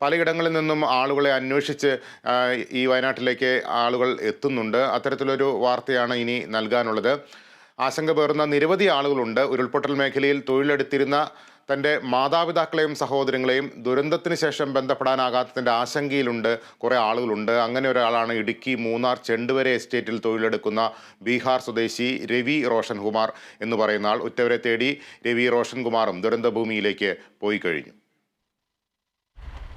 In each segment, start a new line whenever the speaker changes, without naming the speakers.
പലയിടങ്ങളിൽ നിന്നും ആളുകളെ അന്വേഷിച്ച് ഈ വയനാട്ടിലേക്ക് ആളുകൾ എത്തുന്നുണ്ട്. അത്തരത്തിലൊരു വാർത്തയാണ് ഇനി നൽകാനുള്ളത്. ആശങ്ക പേറുന്ന നിരവധി ആളുകളുണ്ട്. ഉരുൾപൊട്ടൽ മേഖലയിൽ തൊഴിലെടുത്തിരുന്ന തന്റെ മാതാപിതാക്കളെയും സഹോദരങ്ങളെയും ദുരന്തത്തിന് ശേഷം ബന്ധപ്പെടാനാകാത്തതിന്റെ ആശങ്കയിലുണ്ട് കുറേ ആളുകളുണ്ട്. അങ്ങനെ ഒരാളാണ് ഇടുക്കി മൂന്നാർ ചെണ്ടുവരെ എസ്റ്റേറ്റിൽ തൊഴിലെടുക്കുന്ന ബീഹാർ സ്വദേശി രവി റോഷൻ കുമാർ എന്ന് പറയുന്ന ആൾ. ഉറ്റവരെ തേടി രവി റോഷൻ കുമാറും ദുരന്തഭൂമിയിലേക്ക് പോയി കഴിഞ്ഞു.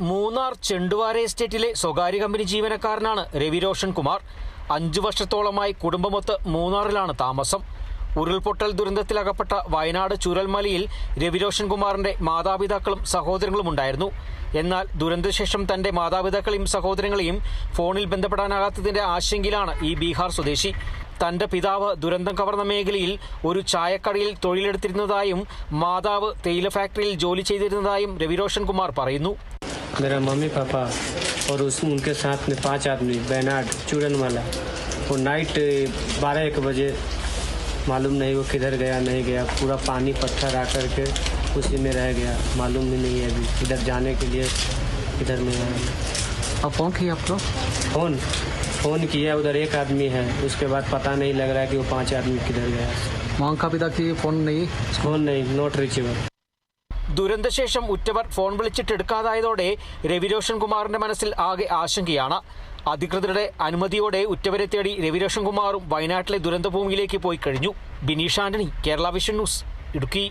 മൂന്നാർ ചെണ്ടുവാര എസ്റ്റേറ്റിലെ സ്വകാര്യ കമ്പനി ജീവനക്കാരനാണ് രവി രോഷൻ കുമാർ. അഞ്ചു വർഷത്തോളമായി കുടുംബമൊത്ത് മൂന്നാറിലാണ് താമസം. ഉരുൾപൊട്ടൽ ദുരന്തത്തിലകപ്പെട്ട വയനാട് ചുരൽമലയിൽ രവിരോഷൻ കുമാറിന്റെ മാതാപിതാക്കളും സഹോദരങ്ങളും ഉണ്ടായിരുന്നു. എന്നാൽ ദുരന്തശേഷം തന്റെ മാതാപിതാക്കളെയും സഹോദരങ്ങളെയും ഫോണിൽ ബന്ധപ്പെടാനാകാത്തതിന്റെ ആശങ്കയിലാണ് ഈ ബീഹാർ സ്വദേശി. തന്റെ പിതാവ് ദുരന്തം കവർന്ന മേഖലയിൽ ഒരു ചായക്കടയിൽ തൊഴിലെടുത്തിരുന്നതായും മാതാവ് തേയില ഫാക്ടറിയിൽ ജോലി ചെയ്തിരുന്നതായും രവിരോഷൻ കുമാർ പറയുന്നു.
मेरा मम्मी पापा और उस उनके साथ में पाँच आदमी बैनाड चूरन वाला वो नाइट बारह एक बजे मालूम नहीं वो किधर गया नहीं गया। पूरा पानी पत्थर आ कर के उसी में रह गया। मालूम ही नहीं है अभी इधर जाने के लिए इधर में आया
अब फ़ोन किया आपको
फ़ोन फ़ोन किया उधर एक आदमी है। उसके बाद पता नहीं लग रहा है कि वो पाँच आदमी किधर गया।
वहाँ का पिता की फ़ोन नहीं?
फ़ोन नहीं नोट रिचीवर
ദുരന്തശേഷം ഉറ്റവർ ഫോൺ വിളിച്ചിട്ട് എടുക്കാതായതോടെ രവിരോഷൻ കുമാറിന്റെ മനസ്സിൽ ആകെ ആശങ്കയാണ്. അധികൃതരുടെ അനുമതിയോടെ ഉറ്റവരെ തേടി രവിരോഷൻ കുമാറും വയനാട്ടിലെ ദുരന്തഭൂമിയിലേക്ക് പോയി കഴിഞ്ഞു. Bineesh Antony Kerala vision news Idukki.